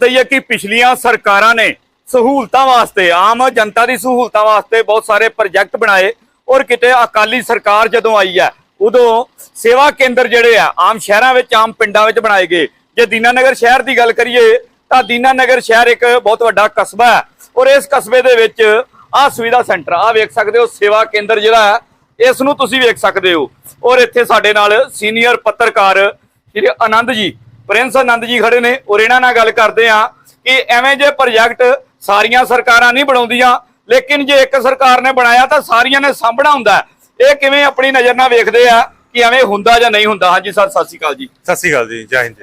ਦਈਏ ਕਿ ਪਿਛਲੀਆਂ ਸਰਕਾਰਾਂ ਨੇ ਸਹੂਲਤਾਂ ਵਾਸਤੇ, ਆਮ ਜਨਤਾ ਦੀ ਸਹੂਲਤਾਂ ਵਾਸਤੇ ਬਹੁਤ ਸਾਰੇ ਪ੍ਰੋਜੈਕਟ ਬਣਾਏ ਔਰ ਕਿਤੇ ਅਕਾਲੀ ਸਰਕਾਰ ਜਦੋਂ ਆਈ ਹੈ, ਉਦੋਂ ਸੇਵਾ ਕੇਂਦਰ ਜਿਹੜੇ ਆ, ਆਮ ਸ਼ਹਿਰਾਂ ਵਿੱਚ, ਆਮ ਪਿੰਡਾਂ ਵਿੱਚ ਬਣਾਏ ਗਏ। ਜੇ ਦੀਨਾਨਗਰ ਸ਼ਹਿਰ ਦੀ ਗੱਲ ਕਰੀਏ, ਤਾਂ ਦੀਨਾਨਗਰ ਸ਼ਹਿਰ ਇੱਕ ਬਹੁਤ ਵੱਡਾ ਕਸਬਾ ਹੈ ਔਰ ਇਸ ਕਸਬੇ ਦੇ ਵਿੱਚ ਆਹ ਸੁਵਿਧਾ ਸੈਂਟਰ ਆ ਵੇਖ ਸਕਦੇ ਹੋ, ਸੇਵਾ ਕੇਂਦਰ ਜਿਹੜਾ ਹੈ, ਇਸ ਨੂੰ ਤੁਸੀਂ ਵੇਖ ਸਕਦੇ ਹੋ। ਔਰ ਇੱਥੇ ਸਾਡੇ ਨਾਲ ਸੀਨੀਅਰ ਪੱਤਰਕਾਰ ਸ਼੍ਰੀ ਆਨੰਦ ਜੀ ਪ੍ਰਿੰਸ ਆਨੰਦ ਜੀ ਖੜੇ ਨੇ ਔਰ ਇਹਨਾਂ ਨਾਲ ਗੱਲ ਕਰਦੇ ਆ ਕਿ ਐਵੇਂ ਜੇ ਪ੍ਰੋਜੈਕਟ ਸਾਰੀਆਂ ਸਰਕਾਰਾਂ ਨਹੀਂ ਬਣਾਉਂਦੀਆਂ ਲੇਕਿਨ ਜੇ ਇੱਕ ਸਰਕਾਰ ਨੇ ਬਣਾਇਆ ਤਾਂ ਸਾਰੀਆਂ ਨੇ ਸਾਂਭਣਾ ਹੁੰਦਾ। ਇਹ ਕਿਵੇਂ ਆਪਣੀ ਨਜ਼ਰ ਨਾਲ ਵੇਖਦੇ ਆ ਕਿ ਐਵੇਂ ਹੁੰਦਾ ਜਾਂ ਨਹੀਂ ਹੁੰਦਾ? ਹਾਂਜੀ ਸਰ ਸਤਿ ਸ਼੍ਰੀ ਅਕਾਲ ਜੀ। ਸਤਿ ਸ਼੍ਰੀ ਅਕਾਲ ਜੀ ਜੈ ਹਿੰਦ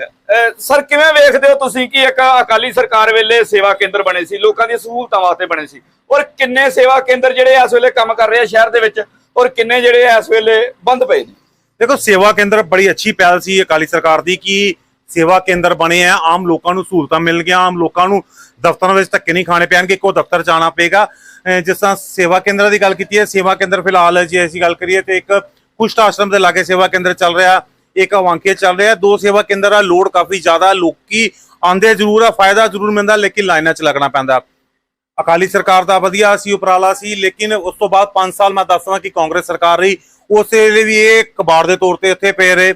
ਸਰ ਕਿਵੇਂ ਵੇਖਦੇ ਹੋ ਤੁਸੀਂ ਕਿ ਇੱਕ ਅਕਾਲੀ ਸਰਕਾਰ ਵੇਲੇ ਸੇਵਾ ਕੇਂਦਰ ਬਣੇ ਸੀ ਲੋਕਾਂ ਦੀਆਂ ਸਹੂਲਤਾਂ ਵਾਸਤੇ ਬਣੇ ਸੀ? ਔਰ ਕਿੰਨੇ ਸੇਵਾ ਕੇਂਦਰ ਜਿਹੜੇ ਇਸ ਵੇਲੇ ਕੰਮ ਕਰ ਰਹੇ ਆ ਸ਼ਹਿਰ ਦੇ ਵਿੱਚ ਔਰ ਕਿੰਨੇ ਜਿਹੜੇ ਇਸ ਵੇਲੇ ਬੰਦ ਪਏ ਨੇ? ਦੇਖੋ ਸੇਵਾ ਕੇਂਦਰ ਬੜੀ ਅੱਛੀ ਪਹਿਲ ਸੀ ਅਕਾਲੀ ਸਰਕਾਰ ਦੀ ਕਿ ਸੇਵਾ ਕੇਂਦਰ ਬਣੇ ਆ, ਆਮ ਲੋਕਾਂ ਨੂੰ ਸਹੂਲਤਾਂ ਮਿਲਣਗੀਆਂ, ਆਮ ਲੋਕਾਂ ਨੂੰ ਦਫ਼ਤਰਾਂ ਵਿੱਚ ਧੱਕੇ ਨਹੀਂ ਖਾਣੇ ਪੈਣਗੇ, ਇੱਕੋ ਦਫ਼ਤਰ ਜਾਣਾ ਪਏਗਾ। ਜਿਸ ਤਰ੍ਹਾਂ ਸੇਵਾ ਕੇਂਦਰਾਂ ਦੀ ਗੱਲ ਕੀਤੀ ਹੈ, ਸੇਵਾ ਕੇਂਦਰ ਫਿਲਹਾਲ ਜੇ ਅਸੀਂ ਗੱਲ ਕਰੀਏ ਤੇ ਇੱਕ ਕੁਸ਼ਟ ਆਸ਼ਰਮ ਦੇ ਲਾਗੇ ਸੇਵਾ ਕੇਂਦਰ ਚੱਲ ਰਿਹਾ, ਇੱਕ ਅਵਾਂਕੇ ਚੱਲ ਰਿਹਾ, ਦੋ ਸੇਵਾ ਕੇਂਦਰ ਆ ਲੋਡ ਕਾਫੀ ਜ਼ਿਆਦਾ, ਲੋਕੀ ਆਂਦੇ ਜ਼ਰੂਰ ਆ, ਫਾਇਦਾ ਜ਼ਰੂਰ ਮਿਲਦਾ, ਲੇਕਿਨ ਲਾਈਨਾਂ 'ਚ ਲੱਗਣਾ ਪੈਂਦਾ। ਅਕਾਲੀ ਸਰਕਾਰ ਦਾ ਵਧੀਆ ਸੀ, ਉਪਰਾਲਾ ਸੀ, ਲੇਕਿਨ ਉਸ ਤੋਂ ਬਾਅਦ 5 ਸਾਲ ਮੈਂ ਦੱਸਦਾ ਕਿ ਕਾਂਗਰਸ ਸਰਕਾਰ ਰਹੀ, ਉਸੇ ਵੇਲੇ ਵੀ ਇਹ ਕਬਾੜ ਦੇ ਤੌਰ ਤੇ ਇੱਥੇ ਪਏ ਰਹੇ।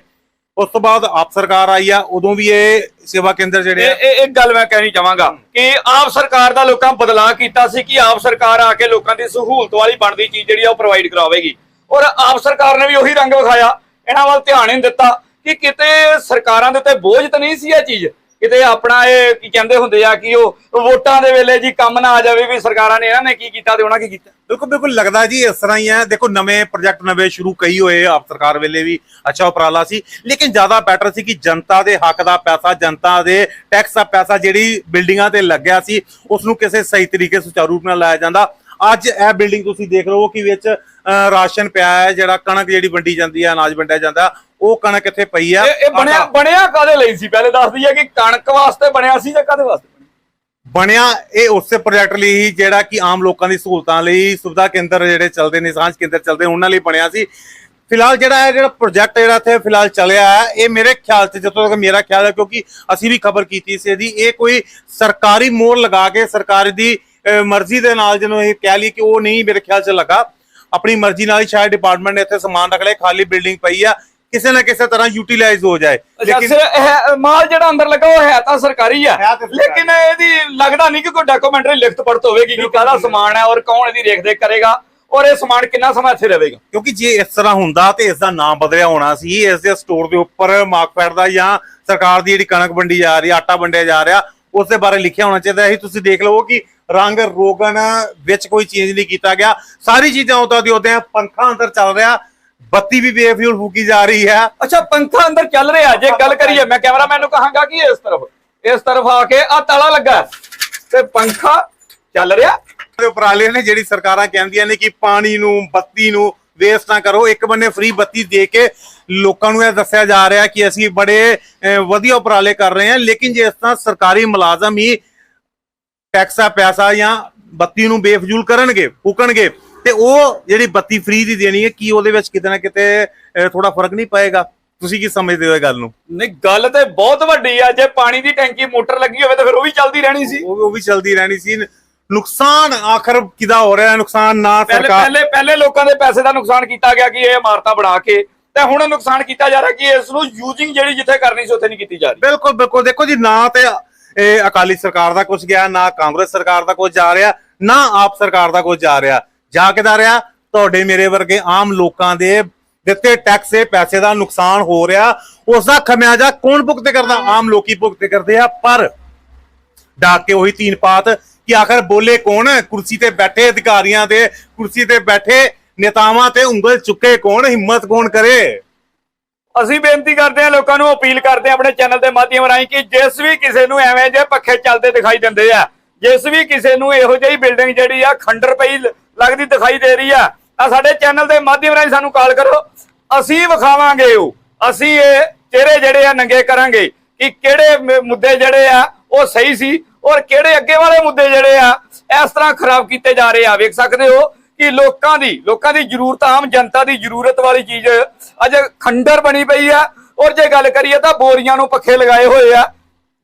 ਉਸ ਤੋਂ ਬਾਅਦ ਆਪ ਸਰਕਾਰ ਆਈ ਆ, ਉਦੋਂ ਵੀ ਇਹ ਸੇਵਾ ਕੇਂਦਰ ਜਿਹੜੇ ਆ ਇਹ ਇੱਕ ਗੱਲ ਮੈਂ ਕਹਿਣੀ ਚਾਹਾਂਗਾ ਕਿ ਆਪ ਸਰਕਾਰ ਦਾ ਲੋਕਾਂ ਬਦਲਾਅ ਕੀਤਾ ਸੀ ਕਿ ਆਪ ਸਰਕਾਰ ਆ ਕੇ ਲੋਕਾਂ ਦੀ ਸਹੂਲਤ ਵਾਲੀ ਬਣਦੀ ਚੀਜ਼ ਜਿਹੜੀ ਆ ਉਹ ਪ੍ਰੋਵਾਈਡ ਕਰਾਵੇਗੀ। ਔਰ ਆਪ ਸਰਕਾਰ ਨੇ ਵੀ ਉਹੀ ਰੰਗ ਵਿਖਾਇਆ। ਇਹਨਾਂ ਵੱਲ ਧਿਆਨ ਹੀ ਨਹੀਂ ਦਿੱਤਾ ਕਿ ਕਿਤੇ ਸਰਕਾਰਾਂ ਦੇ ਉੱਤੇ ਬੋਝ ਤਾਂ ਨਹੀਂ ਸੀ ਇਹ ਚੀਜ਼। ਕਿਤੇ ਆਪਣਾ ਇਹ ਕੀ ਕਹਿੰਦੇ ਹੁੰਦੇ ਆ ਕਿ ਉਹ ਵੋਟਾਂ ਦੇ ਵੇਲੇ ਜੀ ਕੰਮ ਨਾ ਆ ਜਾਵੇ ਵੀ ਸਰਕਾਰਾਂ ਨੇ ਇਹਨਾਂ ਨੇ ਕੀ ਕੀਤਾ ਤੇ ਉਹਨਾਂ ਕੀ ਕੀਤਾ? ਬਿਲਕੁਲ ਬਿਲਕੁਲ ਲੱਗਦਾ ਜੀ ਇਸ ਤਰ੍ਹਾਂ ਹੀ ਹੈ। ਦੇਖੋ ਨਵੇਂ ਪ੍ਰੋਜੈਕਟ ਨਵੇਂ ਸ਼ੁਰੂ ਕਈ ਹੋਏ ਆਪ ਸਰਕਾਰ ਵੇਲੇ ਵੀ ਅੱਛਾ ਉਪਰਾਲਾ ਸੀ ਲੇਕਿਨ ਜ਼ਿਆਦਾ ਬੈਟਰ ਸੀ ਕਿ ਜਨਤਾ ਦੇ ਹੱਕ ਦਾ ਪੈਸਾ ਜਨਤਾ ਦੇ ਟੈਕਸ ਦਾ ਪੈਸਾ ਜਿਹੜੀ ਬਿਲਡਿੰਗਾਂ ਤੇ ਲੱਗਿਆ ਸੀ ਉਸ ਨੂੰ ਕਿਸੇ ਸਹੀ ਤਰੀਕੇ ਸੁਚਾਰੂ ਰੂਪ ਨਾਲ ਲਾਇਆ ਜਾਂਦਾ। ਅੱਜ ਇਹ ਬਿਲਡਿੰਗ ਤੁਸੀਂ ਦੇਖ ਲਓ ਕਿ ਵਿੱਚ ਅਹ, ਰਾਸ਼ਨ ਪਿਆ ਹੈ ਜਿਹੜਾ ਕਣਕ ਜਿਹੜੀ ਵੰਡੀ ਜਾਂਦੀ ਹੈ ਅਨਾਜ ਵੰਡਿਆ ਜਾਂਦਾ। ਉਹ ਕਣਕ ਇੱਥੇ ਪਈ ਆ। ਇਹ ਇਹ ਬਣਿਆ ਆਟਾ- ਬਣਿਆ ਕਾਦੇ ਲਈ ਸੀ? ਪਹਿਲੇ ਦੱਸ ਦਈਏ ਕਿ ਕਣਕ ਵਾਸਤੇ ਬਣਿਆ ਸੀ ਜਾਂ ਕਾਦੇ ਵਾਸਤੇ ਬਣਿਆ? ਬਣਿਆ ਇਹ ਉਸੇ ਪ੍ਰੋਜੈਕਟ ਲਈ ਹੀ ਜਿਹੜਾ ਕਿ ਆਮ ਲੋਕਾਂ ਦੀ ਸਹੂਲਤਾਂ ਲਈ ਸੁਵਿਧਾ ਕੇਂਦਰ ਜਿਹੜੇ ਚੱਲਦੇ ਨੇ ਸਾਂਝ ਕੇਂਦਰ ਚੱਲਦੇ ਉਹਨਾਂ ਲਈ ਬਣਿਆ ਸੀ। ਫਿਲਹਾਲ ਜਿਹੜਾ ਹੈ ਜਿਹੜਾ ਪ੍ਰੋਜੈਕਟ ਜਿਹੜਾ ਇੱਥੇ ਫਿਲਹਾਲ ਚੱਲਿਆ ਹੈ ਇਹ ਮੇਰੇ ਖਿਆਲ 'ਚ ਜਦੋਂ ਤੱਕ ਮੇਰਾ ਖਿਆਲ ਹੈ ਕਿਉਂਕਿ ਅਸੀਂ ਵੀ ਖਬਰ ਕੀਤੀ ਸੀ ਇਹਦੀ ਇਹ ਕੋਈ ਸਰਕਾਰੀ ਮੋਹਰ ਲਗਾ ਕੇ ਸਰਕਾਰ ਦੀ ਅਹ, ਮਰਜ਼ੀ ਦੇ ਨਾਲ ਜਿਹਨੂੰ ਇਹ ਕਹਿ ਲਈ ਕਿ ਉਹ ਨਹੀਂ ਮੇਰੇ ਖਿਆਲ 'ਚ ਲੱਗਾ। ਆਪਣੀ ਮਰਜ਼ੀ ਨਾਲ ਹੀ ਸ਼ਾਇਦ ਡਿਪਾਰਟਮੈਂਟ ਨੇ ਇੱਥੇ ਸਮਾਨ ਰੱਖ ਲਿਆ ਖਾਲੀ ਬਿਲਡਿੰਗ ਪਈ ਆ। ਕਿਸੇ ਨਾ ਕਿਸੇ ਤਰ੍ਹਾਂ ਯੂਟਿਲਾਈਜ਼ ਹੋ ਜਾਏ। ਇਹ ਮਾਲ ਜਿਹੜਾ ਅੰਦਰ ਲੱਗਾ ਉਹ ਹੈ ਤਾਂ ਸਰਕਾਰੀ ਆ। ਹੈ ਤਾਂ ਸਰਕਾਰੀ। ਲੇਕਿਨ ਇਹਦੀ ਲੱਗਦਾ ਨਹੀਂ ਕਿ ਕੋਈ ਡਾਕੂਮੈਂਟਰੀ ਲਿਖਤ ਪੜਤ ਹੋਵੇਗੀ ਕਿ ਕਾਹਦਾ ਸਮਾਨ ਹੈ ਔਰ ਕੌਣ ਇਹਦੀ ਦੇਖ ਕਰੇਗਾ ਔਰ ਇਹ ਸਮਾਨ ਕਿੰਨਾ ਸਮਾਂ ਇੱਥੇ ਰਹੇਗਾ। ਕਿਉਂਕਿ ਜੇ ਇਸ ਤਰ੍ਹਾਂ ਹੁੰਦਾ ਤੇ ਇਸ ਦਾ ਨਾਮ ਬਦਲਿਆ ਹੋਣਾ ਸੀ ਇਸ ਦੇ ਸਟੋਰ ਦੇ ਉੱਪਰ ਮਾਰਕਫੈਟ ਦਾ ਜਾਂ ਸਰਕਾਰ ਦੀ ਜਿਹੜੀ ਕਣਕ ਵੰਡੀ ਜਾ ਰਹੀ ਆਟਾ ਵੰਡਿਆ ਜਾ ਰਿਹਾ ਉਸ ਦੇ ਬਾਰੇ ਲਿਖਿਆ ਹੋਣਾ ਚਾਹੀਦਾ। ਸੀ ਤੁਸੀਂ ਦੇਖ ਲਵੋ ਕਿ ਰੰਗ ਰੋਗਨ ਵਿੱਚ ਕੋਈ ਚੇਂਜ ਨਹੀਂ ਕੀਤਾ ਗਿਆ। ਸਾਰੀ ਚੀਜ਼ਾਂ ਉਦਾਂ ਦੀ ਉਦਾਂ ਪੰਖਾ ਅੰਦਰ ਚੱਲ ਰਿਹਾ। ਬੱਤੀ ਵੀ ਬੇਫਿਊਲ ਫੂਕੀ ਜਾ ਰਹੀ ਹੈ। ਅੱਛਾ ਪੰਖਾ ਅੰਦਰ ਚੱਲ ਰਿਹਾ ਜੇ ਗੱਲ ਕਰੀਏ ਮੈਂ ਕੈਮਰਾਮੈਨ ਨੂੰ ਕਹਾਂਗਾ ਕਿ ਇਸ ਤਰਫ ਇਸ ਤਰਫ ਆ ਕੇ ਆ ਤਾਲਾ ਲੱਗਾ ਤੇ ਪੰਖਾ ਚੱਲ ਰਿਹਾ। ਦੇ ਉਪਰਾਲੇ ਨੇ ਜਿਹੜੀ ਸਰਕਾਰਾਂ ਕਹਿੰਦੀਆਂ ਨੇ ਕਿ ਪਾਣੀ ਨੂੰ ਬੱਤੀ ਨੂੰ ਵੇਸਟ ਨਾ ਕਰੋ। ਇੱਕ ਬੰਨੇ ਫ੍ਰੀ ਬੱਤੀ ਦੇ ਕੇ ਲੋਕਾਂ ਨੂੰ ਇਹ ਦੱਸਿਆ ਜਾ ਰਿਹਾ ਕਿ ਅਸੀਂ ਬੜੇ ਵਧੀਆ ਉਪਰਾਲੇ ਕਰ ਰਹੇ ਹਾਂ। ਲੇਕਿਨ ਜੇ ਇਸ ਤਰ੍ਹਾਂ ਸਰਕਾਰੀ ਮੁਲਾਜ਼ਮ ਹੀ ਟੈਕਸ ਪੈਸਾ ਜਾਂ ਬੱਤੀ ਨੂੰ ਬੇਫਜ਼ੂਲ ਕਰਨਗੇ ਫੂਕਣਗੇ ਤੇ ਉਹ ਜਿਹੜੀ ਬੱਤੀ ਫ੍ਰੀ ਦੀ ਦੇਣੀ ਹੈ ਕੀ ਉਹਦੇ ਵਿੱਚ ਕਿਤੇ ਨਾ ਕਿਤੇ ਥੋੜਾ ਫ਼ਰਕ ਨਹੀਂ ਪਏਗਾ? ਤੁਸੀਂ ਕੀ ਸਮਝਦੇ ਹੋ ਇਹ ਗੱਲ ਨੂੰ? ਨਹੀਂ ਗੱਲ ਤੇ ਬਹੁਤ ਵੱਡੀ ਆ। ਜੇ ਪਾਣੀ ਦੀ ਟੈਂਕੀ ਮੋਟਰ ਲੱਗੀ ਹੋਵੇ ਤਾਂ ਫਿਰ ਉਹ ਵੀ ਚੱਲਦੀ ਰਹਿਣੀ ਸੀ। ਉਹ ਵੀ ਚਲਦੀ ਰਹਿਣੀ ਸੀ। ਨੁਕਸਾਨ ਆਖਰ ਕਿਦਾ ਹੋ ਰਿਹਾ? ਨੁਕਸਾਨ ਨਾ ਪਹਿਲੇ ਸਰਕਾਰ ਪਹਿਲੇ ਪਹਿਲੇ ਲੋਕਾਂ ਦੇ ਪੈਸੇ ਦਾ ਨੁਕਸਾਨ ਕੀਤਾ ਗਿਆ ਕਿ ਇਹ ਇਮਾਰਤਾਂ ਬਣਾ ਕੇ। ਤੇ ਹੁਣ ਨੁਕਸਾਨ ਕੀਤਾ ਜਾ ਰਿਹਾ ਕਿ ਇਸ ਨੂੰ ਯੂਜ਼ਿੰਗ ਜਿਹੜੀ ਜਿੱਥੇ ਕਰਨੀ ਸੀ ਉੱਥੇ ਨਹੀਂ ਕੀਤੀ ਜਾ ਰਹੀ। ਬਿਲਕੁਲ ਬਿਲਕੁਲ। ਦੇਖੋ ਜੀ ਨਾ ਤੇ ਇਹ ਅਕਾਲੀ ਸਰਕਾਰ ਦਾ ਕੁਝ ਗਿਆ ਨਾ ਕਾਂਗਰਸ ਸਰਕਾਰ ਦਾ ਕੁਝ ਜਾ ਰਿਹਾ ਨਾ ਆਪ ਸਰਕਾਰ ਦਾ ਕੁਝ ਜਾ ਰਿਹਾ। ਜਾ ਕੇ ਦਾ ਰਿਹਾ। ਤੁਹਾਡੇ ਮੇਰੇ ਵਰਗੇ ਆਮ ਲੋਕਾਂ ਦੇ ਦਿੱਤੇ ਟੈਕਸ ਦੇ ਪੈਸੇ ਦਾ ਨੁਕਸਾਨ ਹੋ ਰਿਹਾ। ਉਸ ਦਾ ਖਮਿਆਜਾ ਕੌਣ ਭੁਗਤੇ ਕਰਦਾ? ਆਮ ਲੋਕੀ ਭੁਗਤੇ ਕਰਦੇ ਆ। ਪਰ ਡਾਕ ਉਹੀ ਤੀਨ ਪਾਤ ਕਿ ਆਖਰ ਬੋਲੇ ਕੌਣ? ਕੁਰਸੀ ਤੇ ਬੈਠੇ ਅਧਿਕਾਰੀਆਂ ਦੇ, ਕੁਰਸੀ ਤੇ ਬੈਠੇ ਨੇਤਾਵਾਂ ਤੇ ਉਂਗਲ ਚੁੱਕੇ ਕੌਣ? ਹਿੰਮਤ ਕੌਣ ਕਰੇ? ਅਸੀਂ ਬੇਨਤੀ ਕਰਦੇ ਹਾਂ, ਲੋਕਾਂ ਨੂੰ ਅਪੀਲ ਕਰਦੇ ਹਾਂ ਆਪਣੇ ਚੈਨਲ ਦੇ ਮਾਧਿਅਮ ਰਾਹੀਂ ਕਿ ਜਿਸ ਵੀ ਕਿਸੇ ਨੂੰ ਐਵੇਂ ਜੇ ਪੱਖੇ ਚੱਲਦੇ ਦਿਖਾਈ ਦਿੰਦੇ ਆ, ਜਿਸ ਵੀ ਕਿਸੇ ਨੂੰ ਇਹੋ ਜਿਹੀ ਬਿਲਡਿੰਗ ਜਿਹੜੀ ਆ ਖੰਡਰ ਪਈ ਲੱਗਦੀ ਦਿਖਾਈ ਦੇ ਰਹੀ ਆ। ਆ ਸਾਡੇ ਚੈਨਲ ਦੇ ਮਾਧਿਅਮ ਰਾਹੀਂ ਸਾਨੂੰ ਕਾਲ ਕਰੋ। ਅਸੀਂ ਵਿਖਾਵਾਂਗੇ ਉਹ। ਅਸੀਂ ਇਹ ਚਿਹਰੇ ਜਿਹੜੇ ਆ ਨੰਗੇ ਕਰਾਂਗੇ ਕਿ ਕਿਹੜੇ ਮੁੱਦੇ ਜਿਹੜੇ ਆ ਉਹ ਸਹੀ ਸੀ ਔਰ ਕਿਹੜੇ ਅੱਗੇ ਵਾਲੇ ਮੁੱਦੇ ਜਿਹੜੇ ਆ ਇਸ ਤਰ੍ਹਾਂ ਖਰਾਬ ਕੀਤੇ ਜਾ ਰਹੇ ਆ। ਵੇਖ ਸਕਦੇ ਹੋ ਕਿ ਲੋਕਾਂ ਦੀ ਲੋਕਾਂ ਦੀ ਜ਼ਰੂਰਤ ਆਮ ਜਨਤਾ ਦੀ ਜ਼ਰੂਰਤ ਵਾਲੀ ਚੀਜ਼ ਅੱਜ ਖੰਡਰ ਬਣੀ ਪਈ ਆ। ਔਰ ਜੇ ਗੱਲ ਕਰੀਏ ਤਾਂ ਬੋਰੀਆਂ ਨੂੰ ਪੱਖੇ ਲਗਾਏ ਹੋਏ ਆ।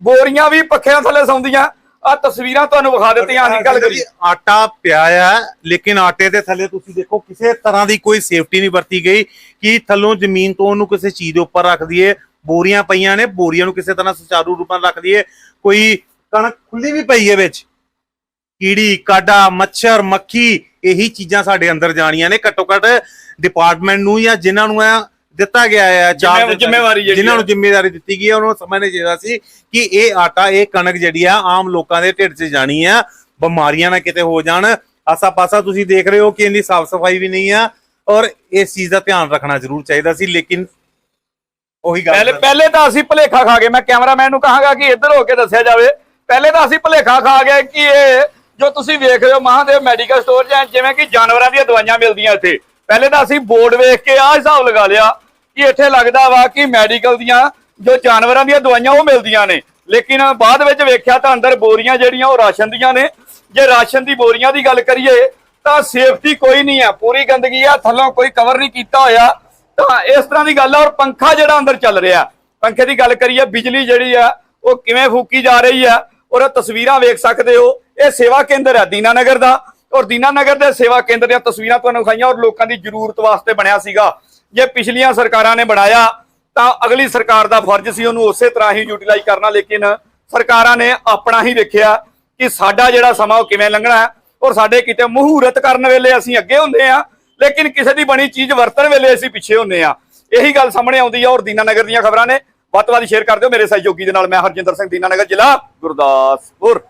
ਬੋਰੀਆਂ ਵੀ ਪੱਖਿਆਂ ਥੱਲੇ ਸੌਂਦੀਆਂ। ਆ ਤਸਵੀਰਾਂ ਤੁਹਾਨੂੰ ਵਿਖਾ ਦਿੱਤੀਆਂ ਨਹੀਂ ਗੱਲ ਕਰੀ ਆਟਾ ਪਿਆ ਹੈ ਲੇਕਿਨ ਆਟੇ ਦੇ ਥੱਲੇ ਤੁਸੀਂ ਦੇਖੋ ਕਿਸੇ ਤਰ੍ਹਾਂ ਦੀ ਕੋਈ ਸੇਫਟੀ ਨਹੀਂ ਵਰਤੀ ਗਈ ਕਿ ਥੱਲੋਂ ਜ਼ਮੀਨ ਤੋਂ ਉਹਨੂੰ ਕਿਸੇ ਚੀਜ਼ ਦੇ ਉੱਪਰ ਰੱਖ ਦਈਏ ਬੋਰੀਆਂ ਪਈਆਂ ਨੇ ਬੋਰੀਆਂ ਨੂੰ ਕਿਸੇ ਤਰ੍ਹਾਂ ਸੁਚਾਰੂ ਰੂਪ ਰੱਖ ਦਈਏ ਕੋਈ ਕਣਕ ਖੁੱਲੀ ਵੀ ਪਈ ਹੈ ਵਿੱਚ। ਕੀੜੀ ਕਾਡਾ ਮੱਛਰ ਮੱਖੀ ਇਹੀ ਚੀਜ਼ਾਂ ਸਾਡੇ ਅੰਦਰ ਜਾਣੀਆਂ ਨੇ ਘੱਟੋ ਘੱਟ ਡਿਪਾਰਟਮੈਂਟ ਨੂੰ ਜਾਂ ਜਿਨ੍ਹਾਂ ਨੂੰ ਦਿੱਤਾ ਗਿਆ ਹੈ ਜ਼ਿੰਮੇ- ਜ਼ਿੰਮੇਵਾਰੀ ਜਿਹੜੀ ਜਿਨ੍ਹਾਂ ਨੂੰ। ਜ਼ਿੰਮੇਵਾਰੀ ਦਿੱਤੀ ਗਈ ਹੈ ਉਹਨਾਂ ਨੂੰ ਸਮਝਣਾ ਚਾਹੀਦਾ ਸੀ ਕਿ ਇਹ ਆਟਾ ਇਹ ਕਣਕ ਜਿਹੜੀ ਆ ਆਮ ਲੋਕਾਂ ਦੇ ਢਿੱਡ 'ਚ ਜਾਣੀ ਆ ਬਿਮਾਰੀਆਂ ਨਾ ਕਿਤੇ ਹੋ ਜਾਣ। ਆਸਾ ਪਾਸਾ ਤੁਸੀਂ ਦੇਖ ਰਹੇ ਹੋ ਕਿ ਇਹਦੀ ਸਾਫ਼ ਸਫ਼ਾਈ ਵੀ ਨਹੀਂ ਆ ਔਰ ਇਸ ਚੀਜ਼ ਦਾ ਧਿਆਨ ਰੱਖਣਾ ਜ਼ਰੂਰ ਚਾਹੀਦਾ ਸੀ ਲੇਕਿਨ ਉਹੀ ਗੱਲ ਪਹਿਲੇ ਪਹਿਲੇ ਤਾਂ ਅਸੀਂ ਭਲੇਖਾ ਖਾ ਗਏ। ਮੈਂ ਕੈਮਰਾਮੈਨ ਨੂੰ ਕਹਾਂਗਾ ਕਿ ਇੱਧਰ ਹੋ ਕੇ ਦੱਸਿਆ ਜਾਵੇ। ਪਹਿਲੇ ਤਾਂ ਅਸੀਂ ਭਲੇਖਾ ਖਾ ਗਏ ਕਿ ਇਹ ਜੋ ਤੁਸੀਂ ਵੇਖ ਰਹੇ ਹੋ ਮਹਾਦੇਵ ਮੈਡੀਕਲ ਸਟੋਰ ਜਾਂ ਜਿਵੇਂ ਕਿ ਜਾਨਵਰਾਂ ਦੀਆਂ ਦਵਾਈਆਂ ਮਿਲਦੀਆਂ ਇੱਥੇ। ਪਹਿਲੇ ਤਾਂ ਅਸੀਂ ਬੋਰਡ ਵੇਖ ਕੇ ਆਹ ਹਿਸਾਬ ਲਗਾ ਲਿਆ ਕਿ ਇੱਥੇ ਲੱਗਦਾ ਵਾ ਕਿ ਮੈਡੀਕਲ ਦੀਆਂ ਜੋ ਜਾਨਵਰਾਂ ਦੀਆਂ ਦਵਾਈਆਂ ਉਹ ਮਿਲਦੀਆਂ ਨੇ। ਲੇਕਿਨ ਬਾਅਦ ਵਿੱਚ ਵੇਖਿਆ ਤਾਂ ਅੰਦਰ ਬੋਰੀਆਂ ਜਿਹੜੀਆਂ ਉਹ ਰਾਸ਼ਨ ਦੀਆਂ ਨੇ। ਜੇ ਰਾਸ਼ਨ ਦੀ ਬੋਰੀਆਂ ਦੀ ਗੱਲ ਕਰੀਏ ਤਾਂ ਸੇਫਟੀ ਕੋਈ ਨਹੀਂ ਆ ਪੂਰੀ ਗੰਦਗੀ ਆ, ਥੱਲੋਂ ਕੋਈ ਕਵਰ ਨਹੀਂ ਕੀਤਾ ਹੋਇਆ। ਤਾਂ ਇਸ ਤਰ੍ਹਾਂ ਦੀ ਗੱਲ ਆ ਔਰ ਪੰਖਾ ਜਿਹੜਾ ਅੰਦਰ ਚੱਲ ਰਿਹਾ। ਪੰਖੇ ਦੀ ਗੱਲ ਕਰੀਏ, ਬਿਜਲੀ ਜਿਹੜੀ ਆ, ਉਹ ਕਿਵੇਂ ਫੂਕੀ ਜਾ ਰਹੀ ਆ ਔਰ ਤਸਵੀਰਾਂ ਵੇਖ ਸਕਦੇ ਹੋ। ਇਹ ਸੇਵਾ ਕੇਂਦਰ ਹੈ ਦੀਨਾਨਗਰ ਦਾ। ਔਰ ਦੀਨਾਨਗਰ ਦੇ ਸੇਵਾ ਕੇਂਦਰ ਦੀਆਂ ਤਸਵੀਰਾਂ ਤੁਹਾਨੂੰ ਖਾਈਆਂ ਔਰ ਲੋਕਾਂ ਦੀ ਜ਼ਰੂਰਤ ਵਾਸਤੇ ਬਣਿਆ ਸੀਗਾ। ਜੇ ਪਿਛਲੀਆਂ ਸਰਕਾਰਾਂ ਨੇ ਬਣਾਇਆ, ਤਾਂ ਅਗਲੀ ਸਰਕਾਰ ਦਾ ਫਰਜ਼ ਸੀ ਉਹਨੂੰ ਉਸੇ ਤਰ੍ਹਾਂ ਹੀ ਯੂਟਿਲਾਈਜ਼ ਕਰਨਾ, ਲੇਕਿਨ ਸਰਕਾਰਾਂ ਨੇ ਆਪਣਾ ਹੀ ਵੇਖਿਆ ਕਿ ਸਾਡਾ ਜਿਹੜਾ ਸਮਾਂ ਉਹ ਕਿਵੇਂ ਲੰਘਣਾ ਹੈ ਔਰ ਸਾਡੇ ਕਿਤੇ ਮਹੂਰਤ ਕਰਨ ਵੇਲੇ ਅਸੀਂ ਅੱਗੇ ਹੁੰਦੇ ਆ ਲੇਕਿਨ ਕਿਸੇ ਦੀ ਬਣੀ ਚੀਜ਼ ਵਰਤਣ ਵੇਲੇ ਅਸੀਂ ਪਿੱਛੇ ਹੁੰਦੇ ਆ ਇਹੀ ਗੱਲ ਸਾਹਮਣੇ ਆਉਂਦੀ ਆ ਔਰ ਦੀਨਾਨਗਰ ਦੀਆਂ ਖਬਰਾਂ ਨੇ। ਵੱਧ ਤੋਂ ਵੱਧ ਸ਼ੇਅਰ ਕਰ ਦਿਓ ਮੇਰੇ ਸਹਿਯੋਗੀ ਦੇ ਨਾਲ, ਮੈਂ ਹਰਜਿੰਦਰ ਸਿੰਘ ਦੀਨਾਨਗਰ ਜ਼ਿਲ੍ਹਾ ਗੁਰਦਾਸਪੁਰ।